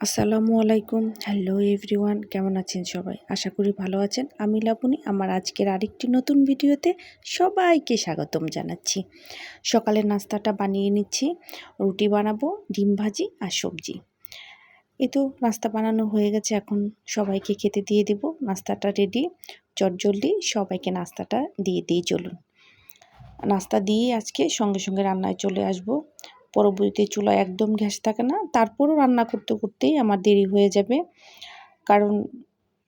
আসসালামু আলাইকুম। Hello everyone, কেমন আছেন সবাই? আশা করি ভালো আছেন। আমি লাবণী। আমার আজকের আরেকটি নতুন ভিডিওতে সবাইকে স্বাগতম জানাচ্ছি। সকালের নাস্তাটা বানিয়ে নিচ্ছি। রুটি বানাবো, ডিম ভাজি আর সবজি। এ তো নাস্তা বানানো হয়ে গেছে। এখন সবাইকে খেতে দিয়ে দেব। নাস্তাটা রেডি চটজলদি সবাইকে নাস্তাটা দিয়ে দিয়ে চলুন। নাস্তা দিয়ে আজকে সঙ্গে সঙ্গে রান্নায় চলে আসব। পরবর্তীতে চুলা একদম গ্যাস থাকে না, তারপরও রান্না করতে করতেই আমার দেরি হয়ে যাবে। কারণ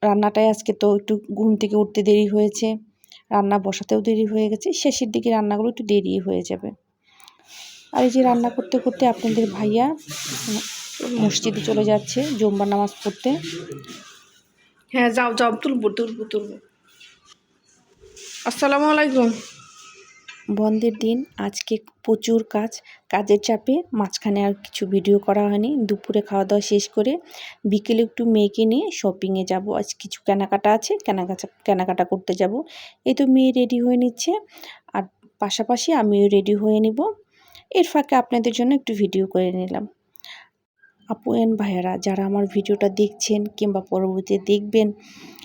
রান্নাটাই আজকে তো একটু ঘুম থেকে উঠতে দেরি হয়েছে, রান্না বসাতেও দেরি হয়ে গেছে, শেষের দিকে রান্নাগুলো একটু দেরি হয়ে যাবে। আর এই যে রান্না করতে করতে আপনাদের ভাইয়া মসজিদে চলে যাচ্ছে জুম্বা নামাজ পড়তে। হ্যাঁ যাও যাও, তুলবো তুলবো তুলবো। আসসালামু আলাইকুম। বন্ধের দিন, আজকে প্রচুর কাজ। কাজের চাপে মাঝখানে আর কিছু ভিডিও করা হয়নি। দুপুরে খাওয়া দাওয়া শেষ করে বিকেলে একটু মেয়েকে নিয়ে শপিংয়ে যাব। আজ কিছু কেনাকাটা আছে কেনাকাটা কেনাকাটা করতে যাব। এই তো মেয়ে রেডি হয়ে নিচ্ছে। আর পাশাপাশি আমিও রেডি হয়ে নিব। এর ফাঁকে আপনাদের জন্য একটু ভিডিও করে নিলাম। আপু এন ভাইয়ারা, যারা আমার ভিডিওটা দেখছেন কিংবা পরবর্তীতে দেখবেন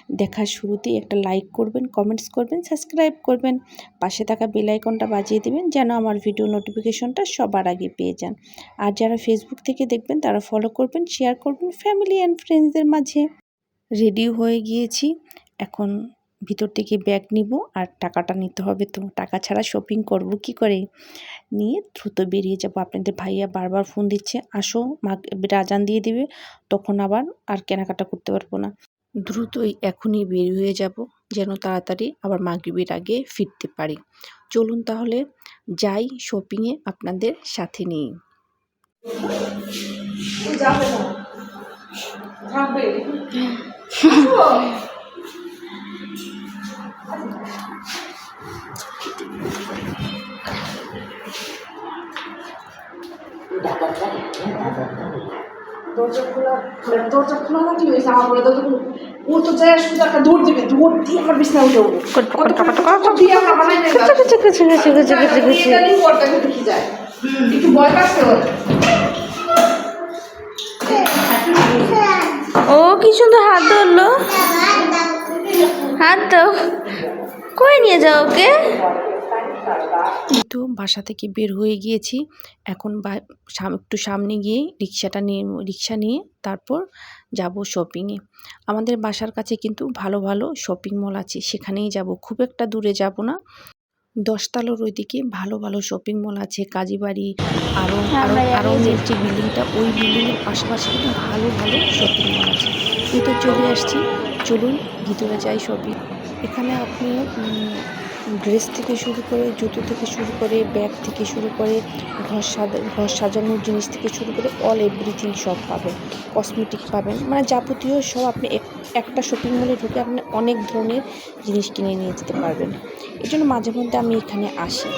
দেখার শুরুতেই একটা লাইক করবেন কমেন্টস করবেন সাবস্ক্রাইব করবেন। পাশে থাকা বেল আইকনটা বাজিয়ে দেবেন যেন আমার ভিডিও নোটিফিকেশনটা সবার আগে পেয়ে যান। আর যারা ফেসবুক থেকে দেখবেন, তারা ফলো করবেন শেয়ার করবেন ফ্যামিলি অ্যান্ড ফ্রেন্ডসদের মাঝে। রেডি হয়ে গিয়েছি। এখন ভিতর থেকে ব্যাগ নিব আর টাকাটা নিতে হবে তো। টাকা ছাড়া শপিং করব কি করে? নিয়ে দ্রুত বেরিয়ে যাব। আপনাদের ভাইয়া বারবার ফোন দিচ্ছে, আসো, মা রাজান দিয়ে দিবে, তখন আবার আর কেনাকাটা করতে পারব না। দ্রুতই এখনই বের হয়ে যাব যেন তাড়াতাড়ি আবার মাগরিবের আগে ফিরতে পারি। চলুন তাহলে যাই শপিংয়ে আপনাদের সাথে নিয়ে। যাবে না থাকবে দরজা খোলা মানে দরজা খোলা না কি হয়েছে আমার দরজা ও তো যায় শুধু একটা দৌড় দিবে দৌড় দিয়ে আমার বিছনা উঠে উঠবে কত দিয়ে আমরা বানাই নাই ইদানিং পর্দাকে দেখি যায় একটু ভয় পাচ্ছে ওর ও কি সুন্দর হাত ধরলো হাত দাও কই নিয়ে যাও ওকে তো বাসা থেকে বের হয়ে গিয়েছি। এখন একটু সামনে গিয়ে রিক্সাটা নিয়ে রিক্সা নিয়ে তারপর যাব শপিংয়ে আমাদের বাসার কাছে কিন্তু ভালো ভালো শপিং মল আছে সেখানেই যাব। খুব একটা দূরে যাব না। দশতলার ওইদিকে ভালো ভালো শপিং মল আছে কাজীবাড়ি আরও আরও আরও যে বিল্ডিংটা ওই বিল্ডিংয়ের পাশাপাশি কিন্তু ভালো ভালো শপিং মল আছে। এই তো চলে আসছি। চলুন ভিতরে যাই শপিং এখানে আপনি ড্রেস থেকে শুরু করে জুতো থেকে শুরু করে ব্যাগ থেকে শুরু করে ঘর সাজা, ঘর সাজানোর জিনিস থেকে শুরু করে অল এভরিথিং সব পাবেন। কসমেটিক পাবেন। মানে যাবতীয় সব আপনি এক- একটা শপিং মলে ঢুকে আপনি অনেক ধরনের জিনিস কিনে নিয়ে যেতে পারবেন। এই জন্য মাঝে মধ্যে আমি এখানে আসি।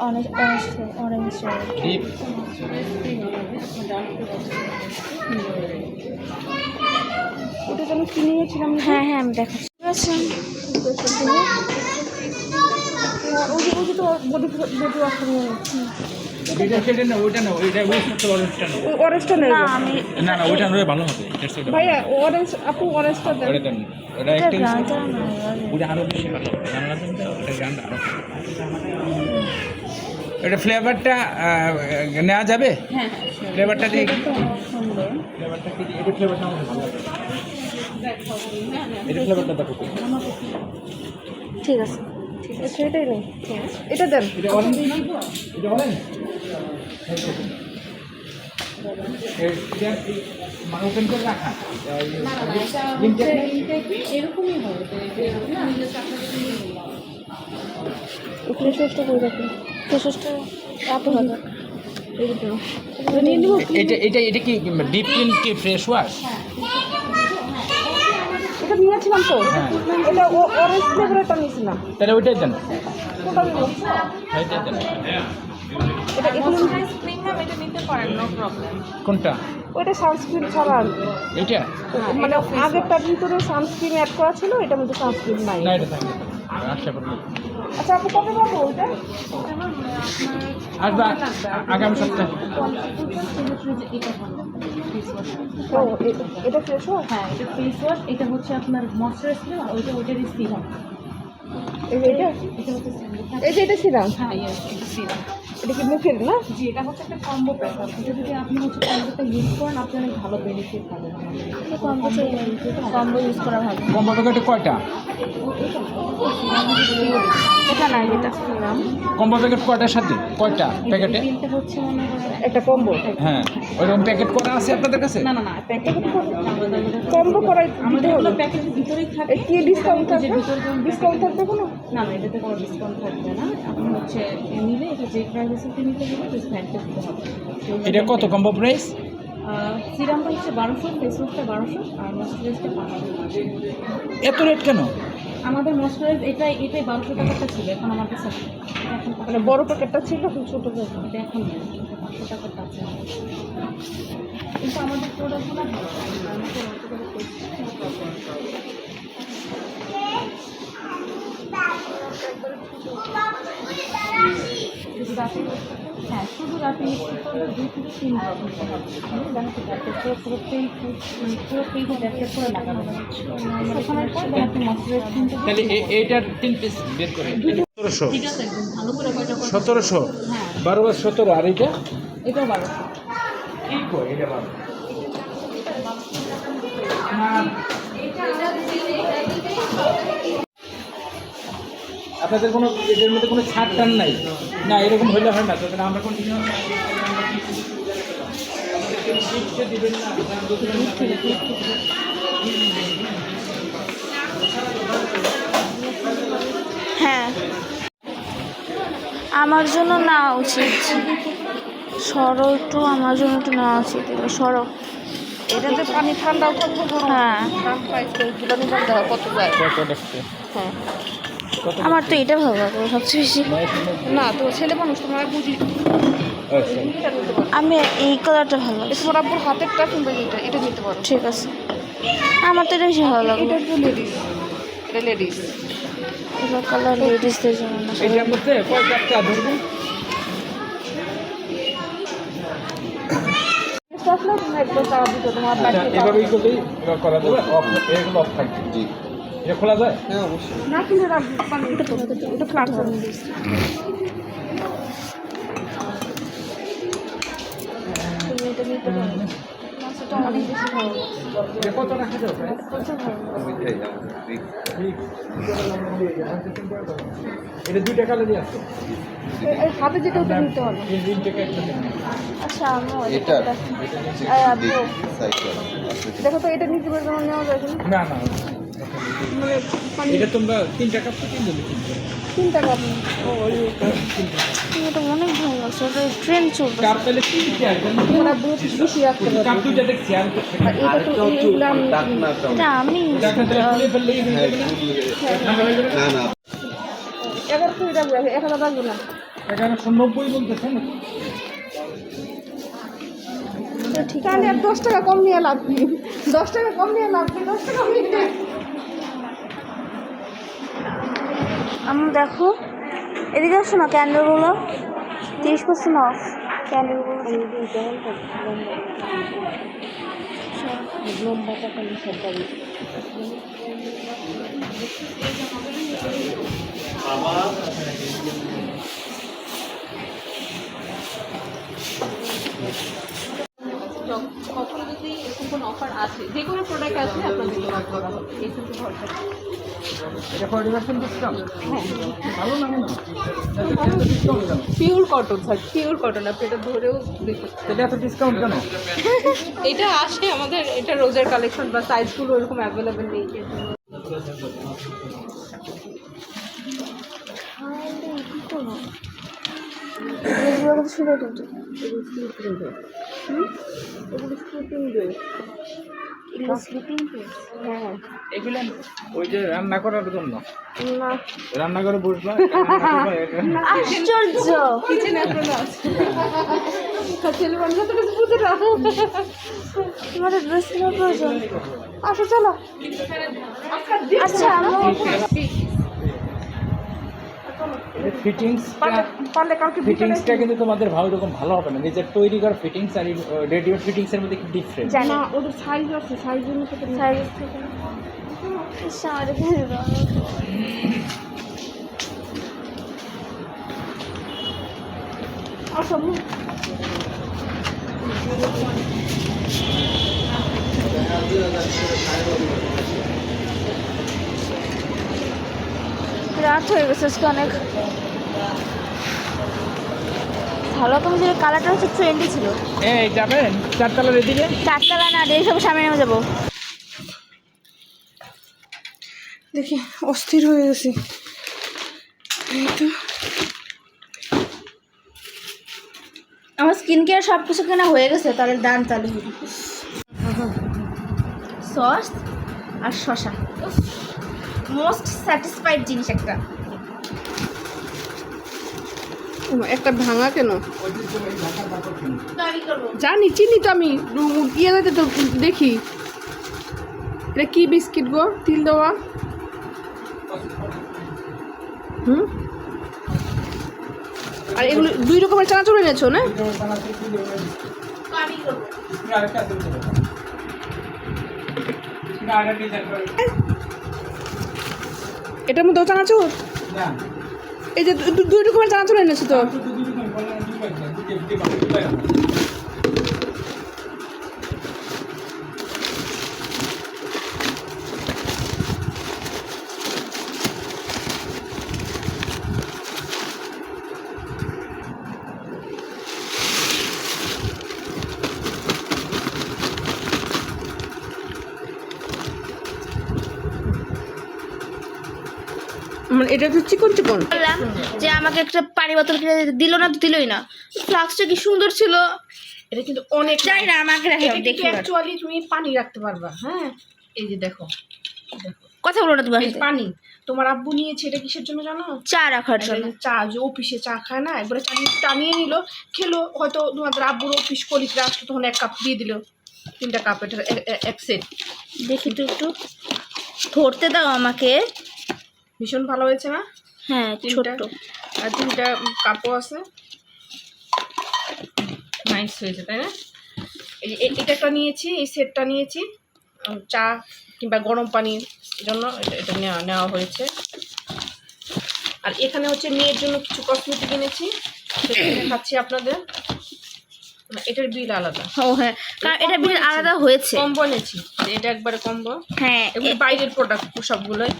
অরেঞ্জ অরেঞ্জ অরেঞ্জ ওটা যেন কিনে নিয়েছিলাম হ্যাঁ হ্যাঁ আমি দেখাচ্ছি। আচ্ছা। ওই ওই তো বডি বডি এটা সেটা ভাইয়া অরেঞ্জ আপু অরেঞ্জটা দেন। ওটা আরও বেশি ভালো হবে জানলা দেন তো ওটা গানটা আরও এটা ফ্লেভারটা নেওয়া যাবে? হ্যাঁ ফ্লেভারটা দিয়ে ফ্লেভারটা কি এটা ফ্লেভারটা আমার ভালো লাগে। এটা ফ্লেভারটা দেখো তো। ঠিক আছে। সেটাই নেই। এটা দেন। এটা অরেঞ্জ এটা অরেঞ্জ করে রাখা। করে রাখুন। এটা এটা এটা কি ডিপ ক্লিন কি ফ্রেশ ওয়াশ এটা নিয়েছিলাম তো। হ্যাঁ। এটা অরেঞ্জ ফ্লেভারটা নিয়েছিলাম। তাহলে ওইটাই দেন। ওইটাই দেন। এটা এগুলো ক্রিম ম্যাম এটা নিতে পারেন নো প্রবলেম কোনটা? ওইটা সানস্ক্রিন ছাড়া আনবে এটা মানে আগেরটার ভিতরে সানস্ক্রিন অ্যাড করা ছিল এটার মধ্যে সানস্ক্রিন নাই। না এটা আচ্ছা আপনি কবে পাবো ওইটা? আসবে আগামী সপ্তাহে। এটা ফ্রেশ হ্যাঁ এটা ফেস ওয়াশ এটা হচ্ছে আপনার ময়শ্চারাইজ ক্রিম আর ওইটা ওইটারই সিরাম এই যে এটা? এটা হচ্ছে এটা সিরাম হ্যাঁ এটা সিরাম এটা কি মুখের না? জি এটা হচ্ছে একটা কম্বো প্যাক এটা যদি আপনি হচ্ছে কম্বোটা ইউজ করেন আপনি অনেক ভালো বেনিফিট পাবেন কম্বো ইউজ করা ভালো। কম্বো প্যাকেটে কয়টা? এটা না এটা সিরাম কম্বো প্যাকেট কয়টার সাথে? কয়টা প্যাকেটে হচ্ছে মনে করেন একটা কম্বো হ্যাঁ ওইরকম প্যাকেট করা আছে আপনাদের কাছে? না না না প্যাকেট কম্বো করাই আমাদের হলো প্যাকেটের ভিতরেই থাকে কি ডিসকাউন্ট থাকবে? ভিতরে ডিসকাউন্ট থাকবে কোনো? না না এটাতে কোনো ডিসকাউন্ট থাকবে না। আপনি হচ্ছে এ নিলে এটা যে প্রাইস আছে নিতে গেলে ভ্যাটটা দিতে হবে। এটা কত কম্বো প্রাইস সিরামটা হচ্ছে বারোশো ফেস ওয়াশটা বারোশো আর ময়শ্চারাইজটা পাঁচশো। এত রেট কেন? আমাদের ময়শ্চারাইজ এটাই এটাই বারোশো টাকাটা ছিল এখন আমার কাছে। এটা মানে বড় প্যাকেটটা ছিল খুব ছোট প্যাকেট এটা এখন নেই পাঁচশো টাকাটা আছে কিন্তু আমাদের প্রোডাক্টগুলো ভালো আমাদের অতটা টেস্ট শুধু রাতে হ্যাঁ শুধু রাতে মিক্সি করলে দুই থেকে তিন ড্রপ হবে দেখা যাচ্ছে পুরো পুরো পেই পুরো পেইতে একটা করে লাগানো হবে শুকানোর পর then মশলার কিনতে তাহলে এ- এইটার তিন পিস বের করে সতেরোশো। ঠিক আছে একদম ভালো করে কয়টা করে সতেরোশো? হ্যাঁ। বারো বার সতেরো আর এইটা? এটাও বারোশো কো এটা বারো। আপনাদের কোনো এদের মধ্যে কোনো ছাড় টান নাই। না এরকম হলে হয় না তাহলে আমরা কন্টিনিউ দিবেন না হ্যাঁ। আমার জন্য নেওয়া উচিত। সরো একটু আমার জন্য একটু নেওয়া উচিত সরো এটাতে পানি ঠান্ডাও থাকবে হ্যাঁ। কত যায়? কত দেখতে? হ্যাঁ। কত আমার তো এটা ভালো লাগল সবচেয়ে বেশি। না তো ছেলে মানুষ তোমার বুঝি আচ্ছা। এটা আমি এই কালারটা ভালো এটা লাগছে তোমার আব্বুর হাতেরটা কিংবা এটা এটা নিতে পারো। ঠিক আছে। আমার তো এটা বেশি ভালো লাগল এটা একটু লেডিস এটা লেডিস এবার কালার লেডিসদের জন্য না। এটার মধ্যে কয় কাপটা ধরবেন আসলে তুমি একটু চাওয়া দিতে তোমার আচ্ছা বাড়িতে এবার ওই করলেই করা যাবে। অফ এগুলো অফ থাকবে। জি। এটা খোলা যায়? না কিনে রাখবি পানি এটা এটা ফ্ল্যাট করে এটা দুইটা কালারই আছে। হাতে যেটা ওটা নিতে হবে। আচ্ছা এটা দেখো। তো এটা নিতে পারবে নেওয়া যায় না। না এটা তোমরা তো ও এটা। অনেক ভালো লাগছে ওটা ট্রেন্ড চলবে। কাপ তাহলে তিনটে আসবে ওরা বহুত বেশি রাখতে পারবে কাপ দুইটা দেখছি আর আর এটা তো এইগুলো এটা আমি না না? এক হাজার রাখব না? নব্বই বলতেছে না? ঠিক দশ টাকা কম নিয়ে লাভ কি? দশ টাকা কম নিয়ে লাভ কি? দশ টাকা কম নিয়ে আমি দেখো। এদিকে আসো না ক্যান্ডেলগুলো তিরিশ পার্সেন্ট অফ ক্যান্ডেলগুলো কখনো যদি এরকম কোনো অফার আছে যে কোনো প্রোডাক্ট আছে আপনাদের কিন্তু ভরসা pure cotton sir pure cotton আপনি এটা ধরেও ডিসকাউন্ট কেন? এটা আসে আমাদের এটা রোজের কালেকশন বা সাইজগুলো এরকম অ্যাভেলেবেল নেই। সুন্দর কিন্তু। হ্যাঁ এগুলো ওই যে রান্না করার জন্য। না। রান্না করে বসবা আশ্চর্য। কিচেন অ্যাপ্রন আছে। ছেলে মানুষ তো কিছু বুঝে না। তোমাদের ড্রেস কেনার প্রয়োজন? আচ্ছা চলো। আচ্ছা ফিটিংসটা পারলে কাউকে ফিটিংসটা কিন্তু তোমাদের ভালো রকম ভালো হবে না। নিজের তৈরি করা ফিটিংস আর রেডিমেড ফিটিংসের মধ্যে কি ডিফারেন্ট জানি। না ওদের সাইজ আছে সাইজ অনুসারে সাইজ মুখ। রাত হয়ে গেছে আজকে অনেক। ভালো তুমি যে কালারটা হচ্ছে ট্রেন্ডি ছিল। এই যাবেন? চারতলার এদিকে চারতলা না এই সব সামনে নেমে যাব। দেখি অস্থির হয়ে গেছি। এই তো। আমার স্কিন কেয়ার সব কিছু কেনা হয়ে গেছে তাহলে দান চালু সস আর শশা মোস্ট স্যাটিসফাইড জিনিস একটা। একটা ভাঙা কেন? জানি চিনি তো আমি। ইয়ে যাতে তো দেখি। এটা কি বিস্কিট গো? তিল দেওয়া? হুম? আর এগুলো দুই রকমের চানাচুর এনেছো না? আমি করব। এটার মধ্যে চানাচুর? এই যে দুই রকমের চানাচুর এনেছো তো? এটা তো চিকন চিকন। বললাম যে আমাকে একটা পানি বোতল কিনে দিল না তো দিলই না। ফ্লাক্সটা কি সুন্দর ছিল? এটা কিন্তু অনেক জানি না আমাকে রাখে এটা দেখি। অ্যাকচুয়ালি তুমি পানি রাখতে পারবা হ্যাঁ? এই যে দেখো দেখো। কথা বলো না তোমার এই পানি তোমার আব্বু নিয়েছে এটা কিসের জন্য জানো? চা রাখার জন্য। চা যে অফিসে চা খায় না একবারে টানিয়ে টানিয়ে নিল খেলো হয়তো তোমাদের আব্বুর অফিস কলিকরা আসলো তখন এক কাপ দিয়ে দিল তিনটা কাপ এটা এক সেট দেখি তো একটু। ধরতে দাও আমাকে। ভীষণ ভালো হয়েছে না? হ্যাঁ ছোট্ট। আর তিনটা কাপও আছে। নাইস হয়েছে তাই না? এই এটা নিয়েছি এই সেটটা নিয়েছি। চা কিংবা গরম পানির জন্য এটা নেওয়া নেওয়া হয়েছে। আর এখানে হচ্ছে মেয়ের জন্য কিছু কসমেটিক এনেছি। সেটা দেখাচ্ছি আপনাদের। এটার বিল আলাদা। ও হ্যাঁ। এটা বিল আলাদা হয়েছে। কম্বো এনেছি। এটা একবারে কম্বো। হ্যাঁ বাইরের প্রোডাক্ট সবগুলোই।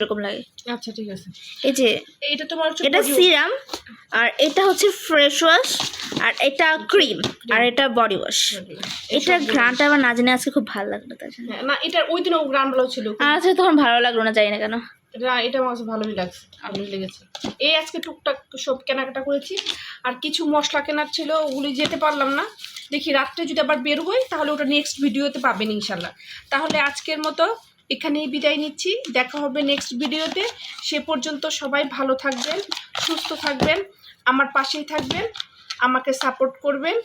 এরকম লাগে। আচ্ছা ঠিক আছে। এই যে এটা তোমার এটা সিরাম আর এটা হচ্ছে ফ্রেশ ওয়াশ আর এটা ক্রিম আর এটা বডি ওয়াশ এটা ঘ্রানটা আমার না জানি আজকে খুব ভালো লাগল তার জন্য। হ্যাঁ, না এটা ওই দিনও গ্রাম ভালো ছিল আজকে তখন ভালো লাগল না জানি না কেন। এটা এটা আমার কাছে ভালোই লাগছে ভালোই লেগেছে। এই আজকে টুকটাক সব কেনাকাটা করেছি আর কিছু মশলা কেনার ছিল ওগুলি যেতে পারলাম না। দেখি রাত্রে যদি আবার বের হই তাহলে ওটা নেক্সট ভিডিওতে পাবেন ইনশাল্লাহ। তাহলে আজকের মতো এখানেই বিদায় নিচ্ছি। দেখা হবে নেক্সট ভিডিওতে সে পর্যন্ত সবাই ভালো থাকবেন সুস্থ থাকবেন আমার পাশেই থাকবেন আমাকে সাপোর্ট করবেন।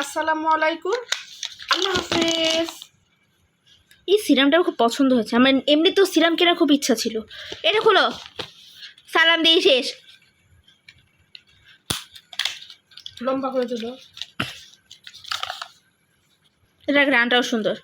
আসসালামু আলাইকুম। আল্লাহ হাফেজ। এই সিরামটা খুব পছন্দ হয়েছে। আমার এমনিতেও সিরাম কেনার খুব ইচ্ছা ছিল। এটা খোলো। সালাম দিয়ে শেষ। লম্বা করে দিল এটা গ্রানটাও সুন্দর।